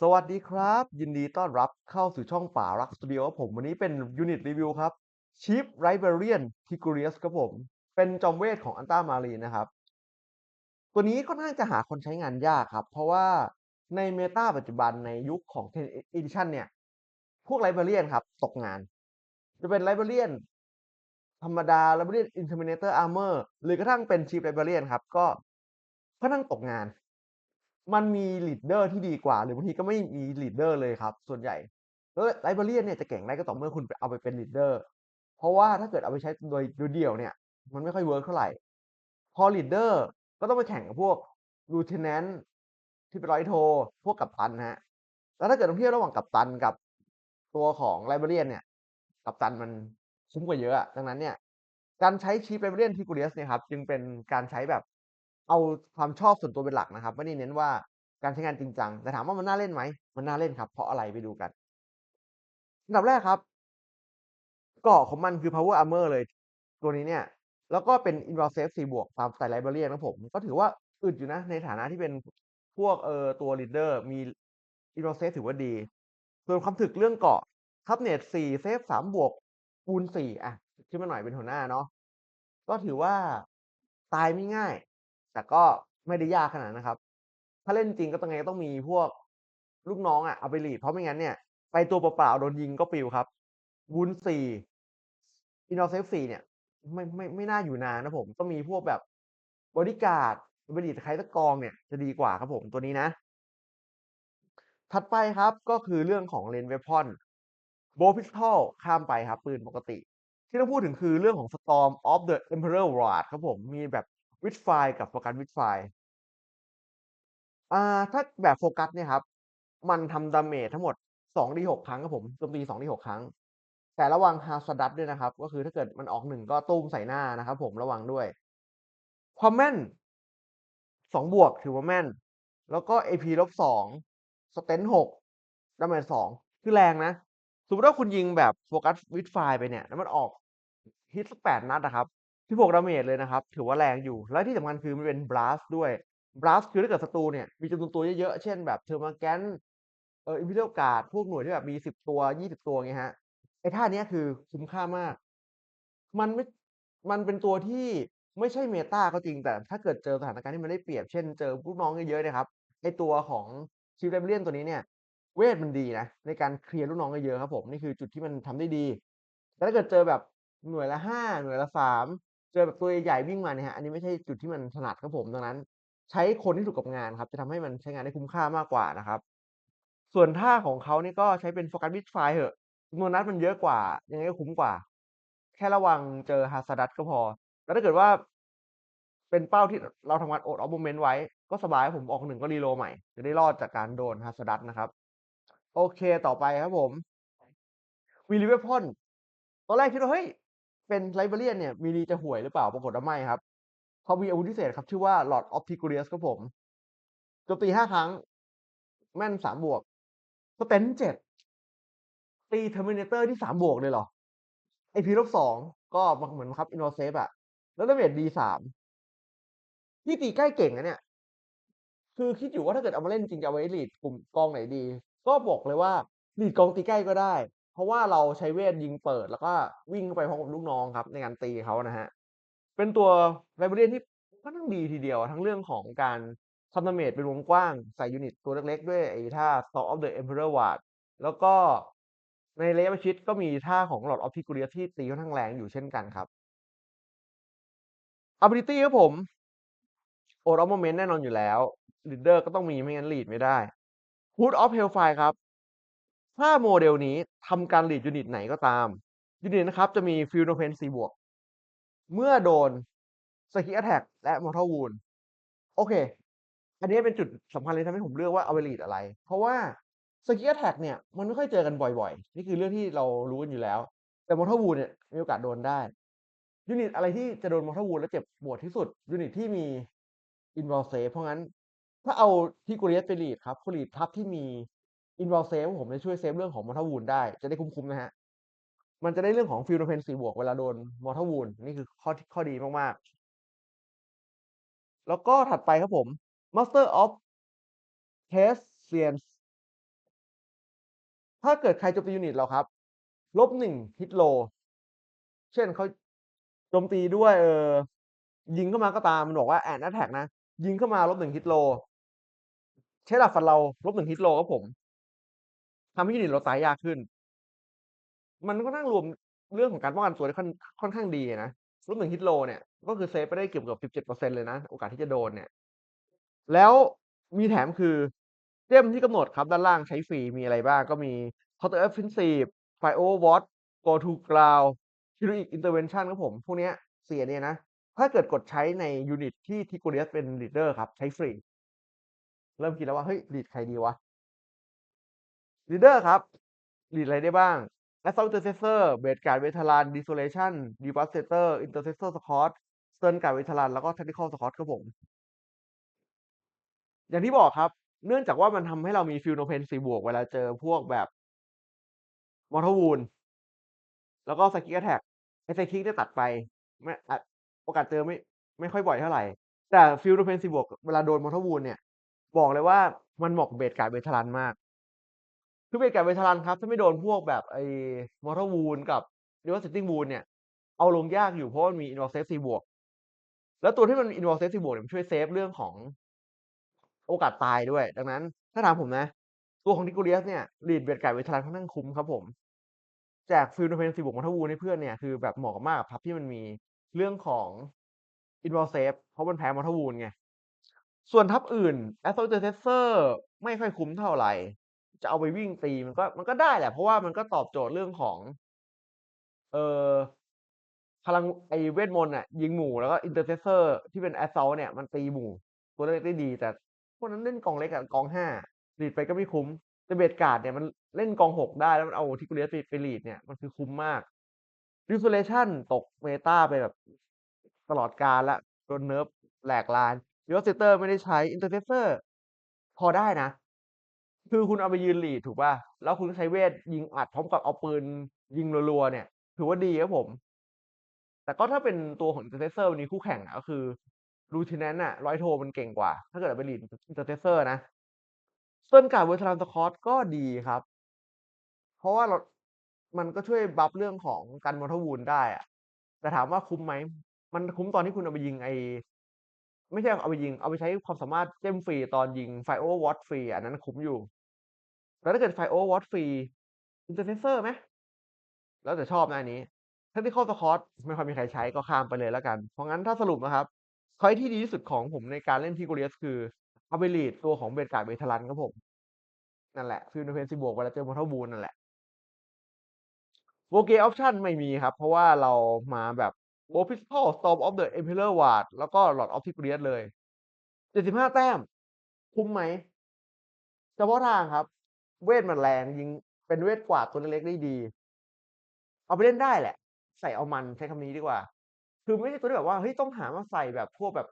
สวัสดีครับ ยินดีต้อนรับเข้าสู่ช่องป่ารักสตูดิโอผมวันนี้เป็นยูนิตรีวิวครับ Chief Librarian Tigurius ครับผม เป็นจอมเวทของ Anta Marine นะครับ ตัวนี้ค่อนข้าจะหาคนใช้งานยากครับ เพราะว่าในเมตาปัจจุบันในยุคของ10 Edition เนี่ย พวก Librarian ครับ ตกงาน จะเป็น Librarian ธรรมดา Librarian Intimidator Armor หรือกระทั่งเป็น Chief Librarian ครับ ก็ค่อนข้างตกงาน มันมีลีดเดอร์ที่ดีกว่า หรือบางทีก็ไม่มีลีดเดอร์เลยครับ ส่วนใหญ่แล้ว Librarian เนี่ยจะเก่งได้ก็ต่อเมื่อคุณเอาไปเป็นลีดเดอร์เพราะว่าถ้าเกิดเอาไปใช้โดยดเดี่ยวเนี่ย มันไม่ค่อยเวิร์กเท่าไหร่ พอลีดเดอร์ก็ต้องไปแข่งกับพวก Lieutenant ที่เป็นร้อยโท พวกกัปตันครับแล้วถ้าเกิดต้องเที่ยบระหว่างกัปตันกับตัวของ Librarian เนี่ยกัปตันมันคุ้มกว่าเยอะดังนั้นเนี่ยการใช้ Chief Librarian Tigurius เนี่ยครับจึงเป็นการใช้แบบ เอาความชอบส่วนตัวเป็นหลักนะครับไม่ได้เน้นว่าการใช้งานจริงจังแต่ถามว่ามันน่าเล่นไหมมันน่าเล่นครับ เพราะอะไรไปดูกันอันดับแรกครับเกาะของมันคือ Power Armor เลย ตัวนี้เนี่ย แล้วก็เป็น Invul Safe 4บวกตามสไตล์ Librarian ครับผม ก็ถือว่าอึดอยู่นะ ในฐานะที่เป็นพวกเอ่อตัวลีดเดอร์มี Invul Safe ถือว่าดี ส่วนความถึกเรื่องเกาะ Toughness 4เซฟ3บวกคูณ4อะขึ้นมาหน่อยเป็นหัวหน้าเนาะก็ถือว่าตายไม่ง่าย แต่ก็ไม่ได้ยากขนาดนะครับ ถ้าเล่นจริงก็ต้องไงก็ต้องมีพวกลูกน้องอะเอาไปหลีดเพราะไม่งั้นเนี่ยไปตัวเปล่าๆโดนยิงก็ปิวครับวูนด์4 Invul Safe 4เนี่ยไม่ไม่ไม่น่าอยู่นานนะผม ต้องมีพวกแบบบอดี้การ์ดไปลีดใครสักกองเนี่ยจะดีกว่าครับผมตัวนี้นะ ถัดไปครับก็คือเรื่องของ Range Weapon Bow Pistol ข้ามไปครับปืนปกติ ที่ต้องพูดถึงคือเรื่องของ Storm of the Emperor Wrath ครับผม มีแบบ Witchfire กับ Focus Witchfire อ่าถ้าแบบโฟกัสเนี่ยครับ มันทำดาเมจทั้งหมด 2d6 ครั้งครับผมโจมตี 2d6 ครั้ง แต่ระวัง Hazardous ด้วยนะครับ ก็คือถ้าเกิดมันออก1ก็ตู้มใส่หน้านะครับผมระวังด้วย ความแม่น2บวกถือว่าแม่น แล้วก็ AP -2 Strength 6ดาเมจ2คือแรงนะ สมมติว่าคุณยิงแบบ Focus Witchfire ไปเนี่ย แล้วมันออกฮิตสัก8นัดอะครับ 16 ดาเมจเลยนะครับ ถือว่าแรงอยู่ และที่สำคัญคือมันเป็น Blast ด้วย Blast คือถ้าเกิดศัตรูเนี่ย มีจำนวนตัวเยอะๆ เช่นแบบ Termagant เอ่อ Imperial Guard พวกหน่วยที่แบบมี 10 ตัว 20 ตัวเงี้ยครับไอ้ท่าเนี้ยคือคุ้มค่ามาก มันไม่ มันเป็นตัวที่ไม่ใช่เมตาก็จริง แต่ถ้าเกิดเจอสถานการณ์ที่มันได้เปรียบ เช่นเจอลูกน้องเยอะๆนี่ยครับ ไอ้ตัวของ Chief Librarian ตัวนี้เนี่ย เวทมันดีนะ ในการเคลียร์ลูกน้องเยอะๆครับผม นี่คือจุดที่มันทำได้ดี แต่ถ้าเกิดเจอแบบหน่วยละ5หน่วยละ3 เจอแบบตัวใหญ่วิ่งมาเนี่ยครับอันนี้ไม่ใช่จุดที่มันถนัดครับผมดังนั้น ใช้คนที่ถูกกับงานครับ จะทำให้มันใช้งานได้คุ้มค่ามากกว่านะครับ ส่วนท่าของเขานี่ก็ใช้เป็น Focus Witchfire เถอะจำนวนนัดมันเยอะกว่า ยังไงก็คุ้มกว่า แค่ระวังเจอ hazard ก็พอ แล้วถ้าเกิดว่า เป็นเป้าที่เราทำการ Out of Movement ไว้ ก็สบายครับผมออก1ก็ reroll ใหม่ จะได้รอดจากการโดน hazard นะครับ โอเคต่อไปครับผม Melee Weapon ตอนแรกคิดว่าเฮ้ย เป็น Librarian เนี่ย Melee จะห่วยหรือเปล่าปรากฏว่าไม่ครับเขามีอาวุธพิเศษครับ ชื่อว่า Rod of Tigurius ครับผมโจมตี5ครั้ง แม่น3บวก Strength 7ตี Terminator ที่3บวกเลยเหรอ AP -2 ก็เหมือนบังคับ Invul Safe อะแล้วดาเมจ D3 นี่ตีใกล้เก่งนะเนี่ย คือคิดอยู่ว่าถ้าเกิดเอามาเล่นจริงจะเอาไว้ลีดกลุ่มกองไหนดี ก็บอกเลยว่าลีดกองตีใกล้ก็ได้ เพราะว่าเราใช้เวทยิงเปิด แล้วก็วิ่งเข้าไปพร้อมกับลูกน้องครับ ในการตีเขานะครับเป็นตัว Librarian ที่ค่อนข้งดีทีเดียว ทั้งเรื่องของการทำดาเมจเป็นวงกว้าง ใส่ยูนิตตัวเล็กๆ ด้วยไอ้ท่า s t o r of the Emperor Wrath แล้วก็ในระยะประชิดก็มีท่าของ Rod of Tigurius ที่ตีค่อนข้างแรงอยู่เช่นกันครับ Ability ครับผม Out of Movement แน่นอนอยู่แล้วลีดเดอร์ก็ต้องมีไม่งั้นลีดไม่ได้ Hood of Hellfire ครับ ถ้าโมเดลนี้ทำการหลีดยูนิตไหนก็ตาม ยูนิตนะครับจะมี Field Defense 4บวก เมื่อโดน Psychic Attack และ Mortal Wound โอเค อันนี้เป็นจุดสำคัญเลยทำให้ผมเลือกว่าเอาไปหลีดอะไร เพราะว่า Psychic Attack เนี่ยมันไม่ค่อยเจอกันบ่อยๆ นี่คือเรื่องที่เรารู้กันอยู่แล้ว แต่ Mortal Wound เนี่ยมีโอกาสโดนได้ ยูนิตอะไรที่จะโดน Mortal Wound แล้วเจ็บปวดที่สุด ยูนิตที่มี Invul Safe เพราะงั้นถ้าเอา Tigurius ไปหลีดครับคุณลีดทัพที่มี Invul Safe ผมจะช่วยเซฟเรื่องของ Mortal Wound ได้จะได้คุ้มๆนะครับมันจะได้เรื่องของ Field Defense 4บวกเวลาโดน Mortal Wound นี่คือข้อข้อดีมากๆ แล้วก็ถัดไปครับผม Master of Thessians ถ้าเกิดใครโจมตียูนิตเราครับ ลบหนึ่งฮิตโล เช่นเขาโจมตีด้วยเออยิงเข้ามาก็ตามมันบอกว่า "An attack" นะ ยิงเข้ามาลบหนึ่งฮิตโล ใช้ดาบฟันเราลบหนึ่งฮิตโลครับผม ทำให้ยูนิตเราตายยากขึ้น มันค่อนข้งรวมเรื่องของการป้องกันตัวได้ค่อนค่อนข้างดีอะนะลบหนึ่งฮิตโลเนี่ย ก็คือเซฟไปได้เกือบๆ17%เลยนะ โอกาสที่จะโดนเนี่ย แล้วมีแถมคือเจมที่กำหนดครับด้านล่างใช้ฟรีมีอะไรบ้าง ก็มี Counter Offensive Fire Overwatch Go to Ground Heroic Intervention ครับผม พวกเนี้ย4อันเนี้ยนะ ถ้าเกิดกดใช้ในยูนิตที่ Tigurius เป็น Leader ครับ ใช้ฟรี เริ่มคิดแล้วว่า เฮ้ย lead ใครดีวะ? ลีดเดอร์ครับลีดอะไรได้บ้าง Assault Intercessor เบสการเวทลาน Desolation Devastator Intercessor Squad เซิร์นการ์ดเวทลานแล้วก็ Tactical Squad ครับผม อย่างที่บอกครับ เนื่องจากว่ามันทำให้เรามีฟิลโนเพนสีบวกเวลาเจอพวกแบบมอทวูลแล้วก็สกิกแท็กไอไซคิกได้ตัดไปไม่โอกาสเจอไม่ไม่ค่อยบ่อยเท่าไหร่ แต่ฟิลโนเพนสีบวกเวลาโดนมอทวูลเนี่ย บอกเลยว่ามันเหมาะกเบสการเวทลานมาก คือ Blade Guard Veteran ครับ ถ้าไม่โดนพวกแบบไอ้ Mortal Wound กับ Devastating Wound เนี่ย เอาลงยากอยู่เพราะว่ามันมี Invul Save 4บวก แล้วตัวที่มัน Invul Save 4บวกเนี่ยมันช่วยเซฟเรื่องของโอกาสตายด้วย ดังนั้น ถ้าถามผมนะ ตัวของ Tigurius เนี่ย lead Blade Guard Veteran ค่อนข้างคุ้มครับผมแจก Feel No Pain 4บวก Mortal Wound ให้เพื่อนเนี่ยคือแบบเหมาะมากกับทัพที่มันมีเรื่องของ Invul Save เพราะมันแพ้ Mortal Wound ไงส่วนทัพอื่น Assault Intercessor ไม่ค่อยคุ้มเท่าไร จะเอาไปวิ่งตีมันก็มันก็ได้แหละ เพราะว่ามันก็ตอบโจทย์เรื่องของ เอ่อพลังไอเวทมนต์อะยิงหมู่แล้วก็ Intercessor ที่เป็น Assault เนี่ยมันตีหมู่ ตัวเล็กได้ดี แต่พวกนั้นเล่นกองเล็กอะกอง5 lead ไปก็ไม่คุ้มแต่ Blade Guard เนี่ยมันเล่นกอง6ได้แล้วมันเอา Tigurius ไปไป lead เนี่ยมันคือคุ้มมาก Desolation ตก Meta ไปแบบตลอดกาลล้วโดนเนิร์ฟแหลกลาน Devastator ไม่ได้ใช้ Intercessor พอได้นะ คือคุณเอาไปยืน lead ถูกเปล่าแล้วคุณก็ใช้เวทยิงอัดพร้อมกับเอาปืนยิงรัวๆเนี่ย ถือว่าดีครับผม แต่ก็ถ้าเป็นตัวของ Intercessor มันมีคู่แข่งอะก็คือ Lieutenant อะร้อยโทมันเก่งกว่า ถ้าเกิดเอาไป lead Intercessor นะ Stern Guard Veteran Squad ก็ดีครับ เพราะว่าเรา มันก็ช่วยบัฟเรื่องของกัน Mortal Wound ได้อะแต่ถามว่าคุ้มไหม มันคุ้มตอนที่คุณเอาไปยิงไอ ไม่ใช่เอาไปยิง เอาไปใช้ความสามารถเจ้มฟรีตอนยิง Fire Overwatch ฟรีอันนั้นคุ้มอยู่แต่ถ้าเกิด Fire Overwatch ฟรี Intercessor ไหม?แล้วแต่ชอบนะอันนี้ Tactical Squad ไม่ค่อยมีใครใช้ก็ข้ามไปเลยแล้วกัน เพราะงั้นถ้าสรุปนะครับช้อยที่ดีที่สุดของผมในการเล่น Tigurius คือเอาไป lead ตัวของ Blade Guard Veteran ครับผม นั่นแหละ Feel No Pain 4บวกเวลาเจอ Mortal Wound นั่นแหละ War Gear Option ไม่มีครับ เพราะว่าเรามาแบบ Bow Pistol Storm of the Imperial Guard แล้วก็ Lord of Tigurius เลย75แต้ม คุ้มไหม?เฉพาะทางครับ เวทมันแรงยิงเป็นเวทกวาดตัวเล็กๆได้ดี เอาไปเล่นได้แหละ ใส่เอามันใช้คำนี้ดีกว่า คือไม่ใช่ตัวที่แบบว่าเฮ้ยต้องหามาใส่แบบพวกแบบ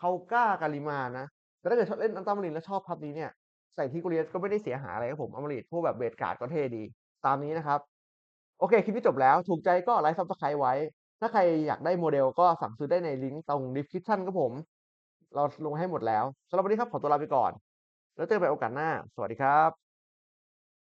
Kauga Garima นะแต่ถ้าเกิดชอบเล่น Ultramarine แล้วชอบทัพนี้เนี่ยใส่ Tigurius ก็ไม่ได้เสียหายอะไรครับผมอามา lead พวกแบบ Blade Guard ก็เท่ดี ตามนี้นะครับ โอเค คลิปนี้จบแล้ว ถูกใจก็ไลก์ Subscribe ไว้ ถ้าใครอยากได้โมเดลก็สั่งซื้อได้ในลิงก์ตรง description ครับผม เราลงให้หมดแล้วสำหรับวันนี้ครับขอตัวลาไปก่อน แล้วเจอกันใหม่โอกาสหน้า สวัสดีครับ